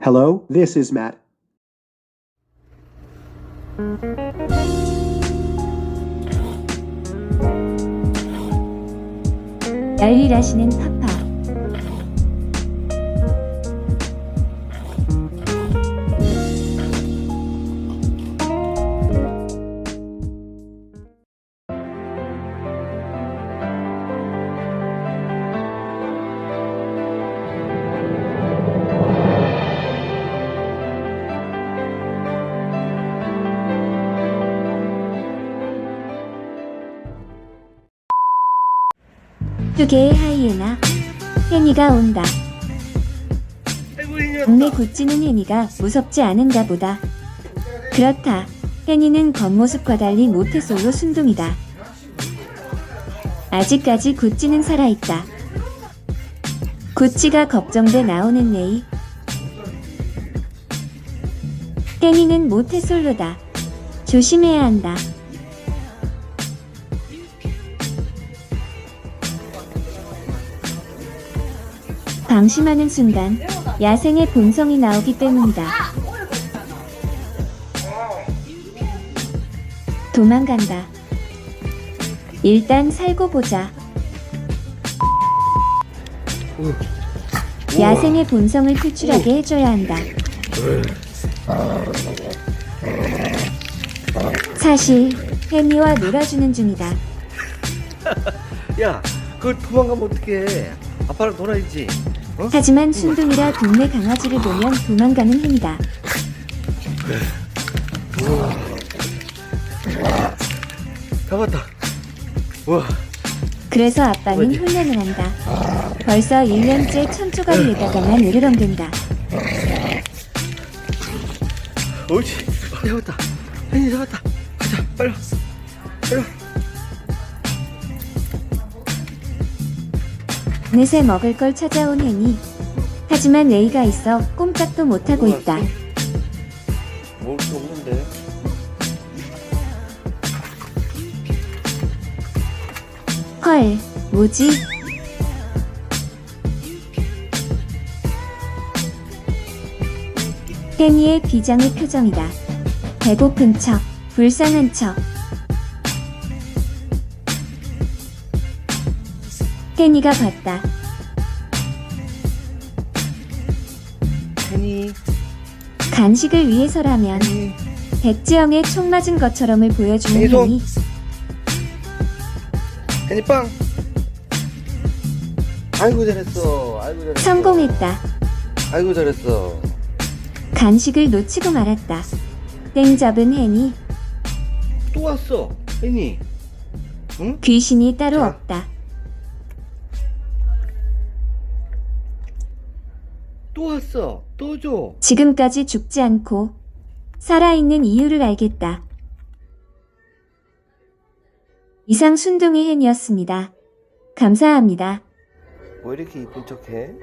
Hello, this is Matt. 열일하시는 두 개의 하이에나. 해니가 온다. 동네 굳지는 해니가 무섭지 않은가 보다. 그렇다. 해니는 겉모습과 달리 모태솔로 순둥이다. 아직까지 구찌는 살아있다. 구찌가 걱정돼 나오는 네이. 해니는 모태솔로다. 조심해야 한다. 방심하는 순간 야생의 본성이 나오기 때문이다. 도망간다. 일단 살고 보자. 야생의 본성을 표출하게 해줘야 한다. 사실 해미와 놀아주는 중이다. 야, 그걸 도망가면 어떡해. 아빠랑 놀아야지. 어? 하지만 순둥이라 동네 강아지를 보면 도망가는 해미다. 잡았다. 우와, 그래서 아빠는? 훈련을 한다. 벌써 1년째 천조가리 에다가만 으르렁댄다. 옳지. 어, 잡았다. 혜니 잡았다. 가자, 빨리 와. 빨리 와. 어느새 먹을 걸 찾아온 해니. 하지만 레이가 있어 꼼짝도 못하고 있다. 먹을 게 없는데. 헐, 뭐지? 해니의 비장의 표정이다. 배고픈 척, 불쌍한 척. 해니가 봤다. 혜니, 간식을 위해서라면 혜니. 백지영의 총 맞은 것처럼을 보여주는 해니 손. 해니. 혜니 빵. 아이고 잘했어. 아이고 잘했어. 성공했다. 아이고 잘했어. 간식을 놓치고 말았다. 땡 잡은 해니. 또 왔어. 혜니. 응? 귀신이 따로 자. 없다. 또 왔어. 또 줘. 지금까지 죽지 않고 살아있는 이유를 알겠다. 이상 순둥이 헨이었습니다. 감사합니다. 뭐 이렇게 이쁜 척해?